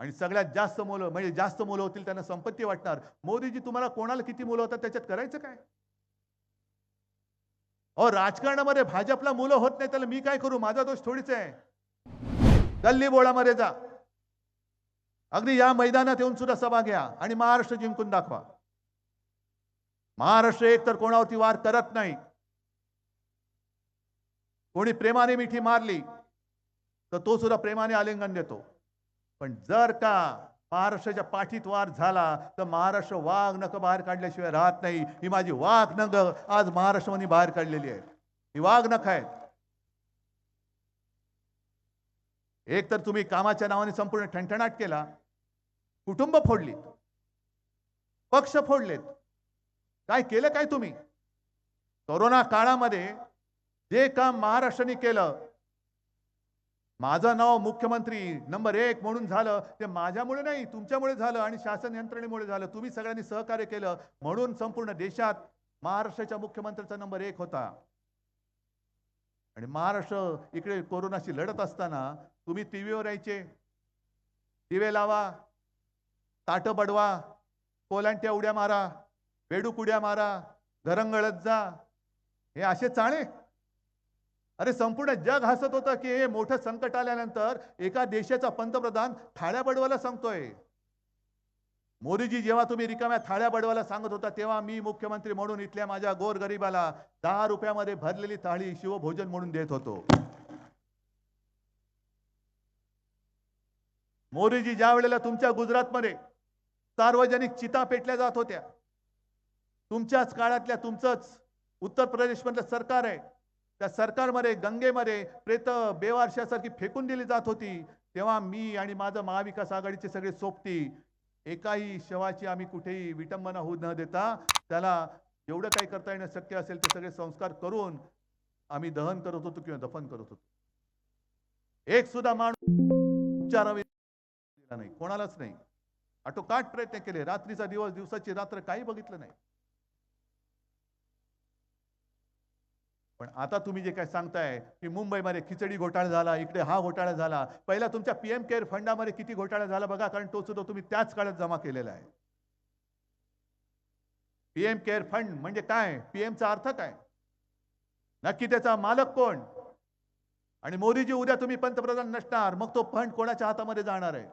आणि सगळ्यात जास्त मुलं म्हणजे जास्त मुलं होतील त्यांना संपत्ती वाटणार. मोदीजी तुम्हाला कोणाला किती मुलं होतात? त्याच्यात करायचं काय? अहो राजकारणामध्ये भाजपला मुलं होत नाही त्याला मी काय करू? माझा दोष थोडीच आहे. गल्ली बोळामध्ये जा. अगदी या मैदानात येऊन सुद्धा सभा घ्या आणि महाराष्ट्र जिंकून दाखवा. महाराष्ट्र एक तर कोणावरती वार करत नाही. कोणी प्रेमाने मिठी मारली तर तो सुद्धा प्रेमाने आलिंगन देतो. पण जर का महाराष्ट्राच्या पाठीत वार झाला तर महाराष्ट्र वाघ नख बाहेर काढल्याशिवाय राहत नाही. ही माझी वाघ नख आज महाराष्ट्रामध्ये बाहेर काढलेली आहे. ही वाघ नख आहेत. एक तर तुम्ही कामाच्या नावाने संपूर्ण ठणठणाट केला. कुटुंब फोडलीत. पक्ष फोडलेत. काय केलं काय तुम्ही? कोरोना काळामध्ये जे काम महाराष्ट्राने केलं माझं नाव मुख्यमंत्री नंबर एक म्हणून झालं ते माझ्यामुळे नाही तुमच्यामुळे झालं आणि शासन यंत्रणेमुळे झालं. तुम्ही सगळ्यांनी सहकार्य केलं. म्हणून संपूर्ण देशात महाराष्ट्राच्या मुख्यमंत्र्याचा नंबर एक होता. आणि महाराष्ट्र इकडे कोरोनाशी लढत असताना तुम्ही टीव्हीवर यायचे. दिवे लावा ताटं बडवा कोलांट्या उड्या मारा बेडूक उड्या मारा घरंगळत जा. हे असे चाळे. अरे संपूर्ण जग हसत होतं की हे मोठं संकट आल्यानंतर एका देशाचा पंतप्रधान थाळ्या बडवायला सांगतोय. मोदीजी जेव्हा तुम्ही रिकाम्या थाळ्या बडवायला सांगत होता तेव्हा मी मुख्यमंत्री म्हणून इथल्या माझ्या गोरगरिबाला दहा रुपयामध्ये भरलेली थाळी शिवभोजन म्हणून देत होतो. मोदीजी ज्या वेळेला तुमच्या गुजरातमध्ये सार्वजनिक चिता पेटल्या जात होत्या तुमच्याच काळातल्या तुमचंच उत्तर प्रदेशमधलं सरकार आहे त्या सरकारमध्ये गंगेमध्ये प्रेत बेवारशासारखी फेकून दिली जात होती. तेव्हा मी आणि माझं महाविकास आघाडीचे सगळे सोबती एकाही शवाची आम्ही कुठेही विटंबना होऊ न देता त्याला जेवढं काही करता येणं शक्य असेल ते सगळे संस्कार करून आम्ही दहन करत होतो किंवा दफन करत होतो. एक सुद्धा माणूस उपचारावी नाही कोणालाच नाही. आटोकाट प्रयत्न केले. रात्रीचा दिवस दिवसाची रात्र काही बघितलं नाही. पण आता तुम्ही जे काय सांगताय की मुंबईमध्ये खिचडी घोटाळा झाला इकडे हा घोटाळा झाला पहिला तुमच्या पीएम केअर फंडामध्ये किती घोटाळा झाला बघा कारण तो सुद्धा तुम्ही त्याच काळात जमा केलेला आहे. पीएम केअर फंड म्हणजे काय? पीएमचा अर्थ काय? नक्की त्याचा मालक कोण? आणि मोदीजी उद्या तुम्ही पंतप्रधान नसणार मग तो फंड कोणाच्या हातामध्ये जाणार आहे?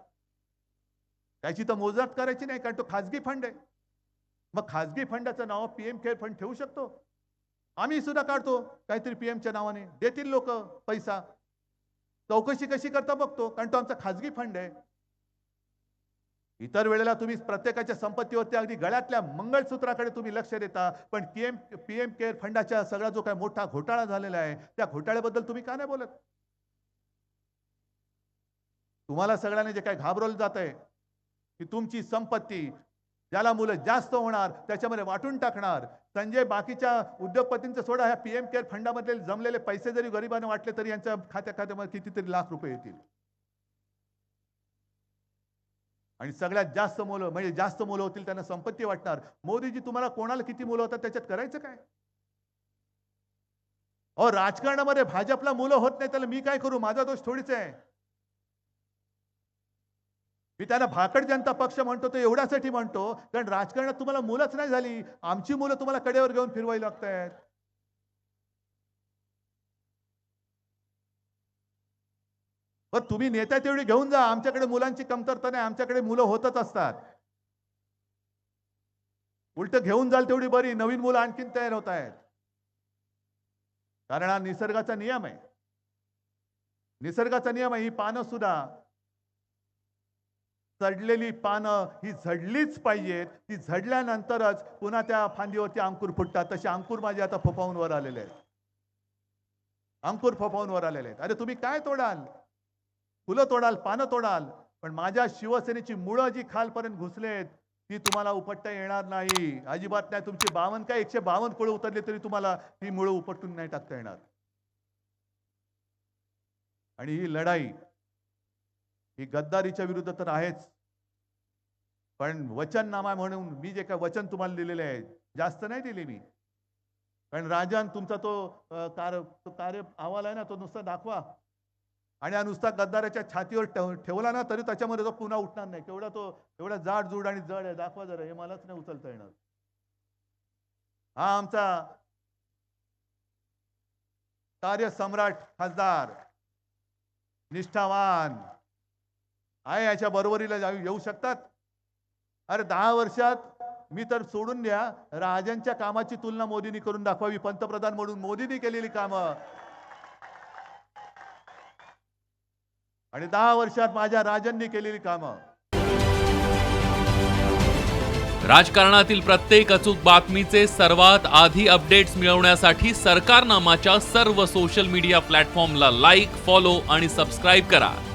त्याची तर मोजदात करायची नाही कारण तो खाजगी फंड आहे. मग खाजगी फंडाचं नाव पीएम केअर फंड ठेवू शकतो? आम्ही सुद्धा काढतो. काहीतरी पीएमच्या नावाने. देतील लोक पैसा. चौकशी कशी करता बघतो. कारण तो आमचा खाजगी फंड आहे. इतर वेळेला तुम्ही प्रत्येकाच्या संपत्तीवरती अगदी गळ्यातल्या मंगळसूत्राकडे तुम्ही लक्ष देता. पण पीएम पीएम केअर फंडाच्या सगळा जो काय मोठा घोटाळा झालेला आहे त्या घोटाळ्याबद्दल तुम्ही का नाही बोलत? तुम्हाला सगळ्यांनी जे काय घाबरवलं जात आहे की तुमची संपत्ती ज्याला मुलं जास्त होणार त्याच्यामध्ये वाटून टाकणार. संजय बाकीच्या उद्योगपतींचं सोडा ह्या पीएम केअर फंडामधले जमलेले पैसे जरी गरिबांना वाटले तरी यांच्या खात्या खात्यामध्ये कितीतरी लाख रुपये येतील. आणि सगळ्यात जास्त मुलं म्हणजे जास्त मुलं होतील त्यांना संपत्ती वाटणार. मोदीजी तुम्हाला कोणाला किती मुलं होतात? त्याच्यात करायचं काय? अहो राजकारणामध्ये भाजपला मुलं होत नाही त्याला मी काय करू? माझा दोष थोडीच आहे. मी त्यांना भाकड जनता पक्ष म्हणतो तो एवढ्यासाठी म्हणतो कारण राजकारणात तुम्हाला मुलंच नाही झाली. आमची मुलं तुम्हाला कडेवर घेऊन फिरवायला लागत आहेत पण तुम्ही नेता तेवढी घेऊन जा. आमच्याकडे मुलांची कमतरता नाही. आमच्याकडे मुलं होतच असतात. उलट घेऊन जाल तेवढी बरी. नवीन मुलं आणखीन तयार होत आहेत कारण हा निसर्गाचा नियम आहे. निसर्गाचा नियम आहे. ही पानं सुद्धा चढलेली पानं ही झडलीच पाहिजेत. ती झडल्यानंतरच पुन्हा त्या फांदीवरती अंकुर फुटतात. तसे अंकुर माझे आता फोफावून वर आलेले आहेत. अंकुर फोफावून वर आलेले आहेत. अरे तुम्ही काय तोडाल? फुलं तोडाल पानं तोडाल पण माझ्या शिवसेनेची मुळं जी खालपर्यंत घुसलेत ती तुम्हाला उपटता येणार नाही. अजिबात नाही. तुमची बावन काय? एकशे बावन्न कुळं उतरले तरी तुम्हाला ही मुळं उपटून नाही टाकता येणार. आणि ही लढाई ही गद्दारीच्या विरुद्ध तर आहेच. पण वचननामा म्हणून मी जे काय वचन तुम्हाला दिलेले आहे जास्त नाही दिले मी. कारण राजन तुमचा तो कार्य तो कार्य अहवाल आहे ना तो नुसता दाखवा. आणि हा नुसता गद्दाराच्या छातीवर ठेवला ना तरी त्याच्यामध्ये तो पुन्हा उठणार नाही. केवढा तो एवढा जाड जुड आणि जड आहे दाखवा जरा हे मलाच नाही उचलता येणार. हा आमचा कार्य सम्राट खासदार निष्ठावान आहे याच्या बरोबरीला जाऊ- येऊ शकतात. अरे दहा वर्षात मी तर सोडून द्या राजांच्या कामाची तुलना मोदींनी करून दाखवावी पंतप्रधान म्हणून मोदींनी केलेली कामं. आणि दहा वर्षात माझ्या राजांनी केलेली कामं. राजकारणातील प्रत्येक अचूक बातमीचे सर्वात आधी अपडेट्स मिळवण्यासाठी सरकारनामाच्या सर्व सोशल मीडिया प्लॅटफॉर्मला लाईक फॉलो आणि सबस्क्राईब करा.